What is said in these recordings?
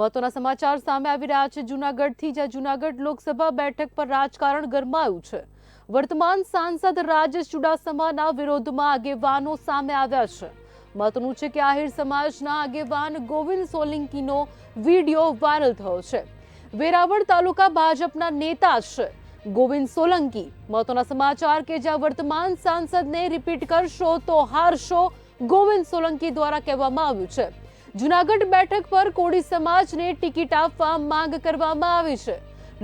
મહત્વના સમાચાર સામે આવી રહ્યા છે જૂનાગઢથી, જ્યાં જૂનાગઢ લોકસભા બેઠક પર રાજકારણ ગરમાયું છે. વર્તમાન સાંસદ રાજેશ ચુડાસમાના વિરોધમાં આગેવાનો સામે આવ્યા છે. મહત્વનું છે કે આહિર સમાજના આગેવાન ગોવિંદ સોલંકીનો વીડિયો વાયરલ થયો છે. વેરાવળ તાલુકા ભાજપના નેતા છે ગોવિંદ સોલંકી. મહત્વના સમાચાર કે જ્યાં વર્તમાન સાંસદને રિપીટ કરશો તો હારશો, ગોવિંદ સોલંકી દ્વારા કહેવામાં આવ્યું છે. જુનાગઢ બેઠક પર કોળી સમાજને ટિકિટ આપવા માંગ કરવામાં આવી છે.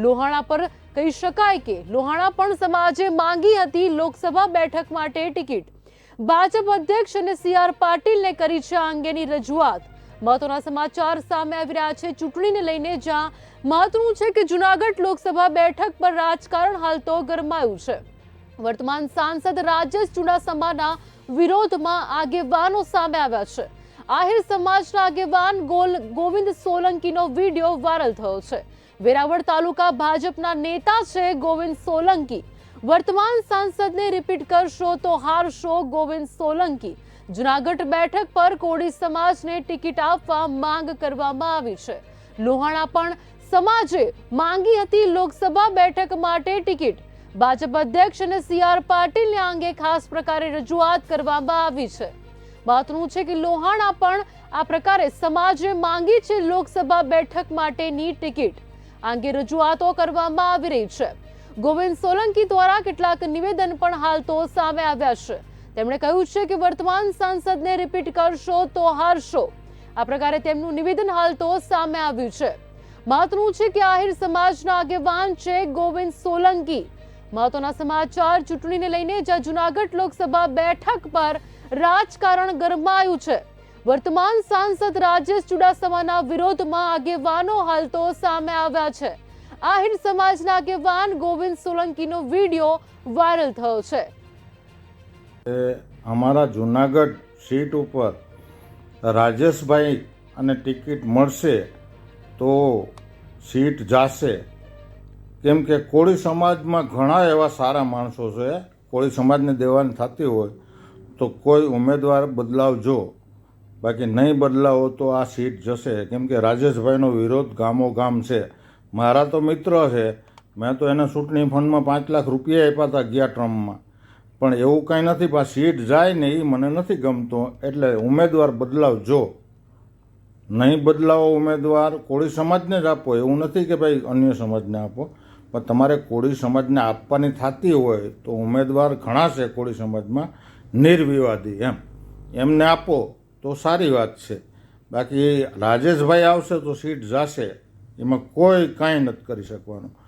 લોહાણા પર કહી શકાય કે લોહાણા પણ સમાજે માંગી હતી લોકસભા બેઠક માટે ટિકિટ. ભાજપ અધ્યક્ષ અને સી આર પાટીલને કરી છે આ અંગેની રજૂઆત. મહત્વના સમાચાર સામે આવી રહ્યા છે. ચૂંટણીને લઈને જ્યાં મહત્વનું છે કે જુનાગઢ લોકસભા બેઠક પર રાજકારણ હાલ તો ગરમાયું છે. વર્તમાન સાંસદ રાજેશ ચુડાસમાના વિરોધમાં આગેવાનો સામે આવ્યા છે. આહિર સમાજના આગેવાન ગોલ ગોવિંદ સોલંકીનો વીડિયો વાયરલ થયો છે. વેરાવળ તાલુકા ભાજપના નેતા છે ગોવિંદ સોલંકી. વર્તમાન સાંસદને રિપીટ કરશો તો હારશો ગોવિંદ સોલંકી. જુનાગઢ બેઠક પર કોળી સમાજને ટિકિટ આપવા માંગ કરવામાં આવી છે. લોહાણા પણ સમાજે માંગી હતી લોકસભા બેઠક માટે ટિકિટ. ભાજપ અધ્યક્ષ અને સી આર પાટીલને અંગે ખાસ પ્રકારે રજૂઆત કરવામાં આવી છે. વાતનું છે કે લોહાણા પણ આ પ્રકારે સમાજે માંગી છે લોકસભા બેઠક માટેની ટિકિટ. આ અંગે રજૂઆતો કરવામાં આવી રહી છે. ગોવિંદ સોલંકી દ્વારા કેટલાક નિવેદન પણ હાલ તો સામે આવ્યા છે. તેમણે કહ્યું છે કે વર્તમાન સાંસદને રિપીટ કરશો તો હારશો. આ પ્રકારે તેમનું નિવેદન હાલ તો સામે આવ્યું છે. મહત્વનું છે કે આહિર સમાજના આગેવાન છે ગોવિંદ સોલંકી. મહત્વના સમાચાર. ચૂંટણીને લઈને જ્યાં જુનાગઢ લોકસભા બેઠક પર રાજકારણ ગરમાયું છે. વર્તમાન સાંસદ રાજેશ ચુડાસમાના વિરોધમાં આગેવાનો હાલ તો સામે આવ્યા છે. આહિર સમાજના આગેવાન ગોવિંદ સોલંકીનો વીડિયો વાયરલ થયો છે. અમારા જુનાગઢ સીટ ઉપર રાજેશભાઈ અને ટિકિટ મળશે તો સીટ જાશે. કેમ કે કોળી સમાજમાં ઘણા એવા સારા માણસો છે, કોળી સમાજને દેવાની થતી હોય, તો કોઈ ઉમેદવાર બદલાવજો બાકી નહીં બદલાવો તો આ સીટ જશે. કેમ કે રાજેશભાઈનો વિરોધ ગામો ગામ છે. મારા તો મિત્ર છે. મેં તો એને ચૂંટણી ફંડમાં પાંચ લાખ રૂપિયા આપ્યા હતા ગયા ટ્રમમાં પણ એવું કાંઈ નથી, પણ સીટ જાય ને એ મને નથી ગમતો. એટલે ઉમેદવાર બદલાવજો નહીં બદલાવો ઉમેદવાર, કોળી સમાજને જ આપો. એવું નથી કે ભાઈ અન્ય સમાજને આપો. પણ તમારે કોળી સમાજને આપવાની થતી હોય તો ઉમેદવાર ઘણા છે કોળી સમાજમાં, નિર્વિવાદી એમ. એમને આપો તો સારી વાત છે. બાકી રાજેશભાઈ આવશે તો સીટ જાશે. એમાં કોઈ કાંઈ નથી કરી શકવાનું.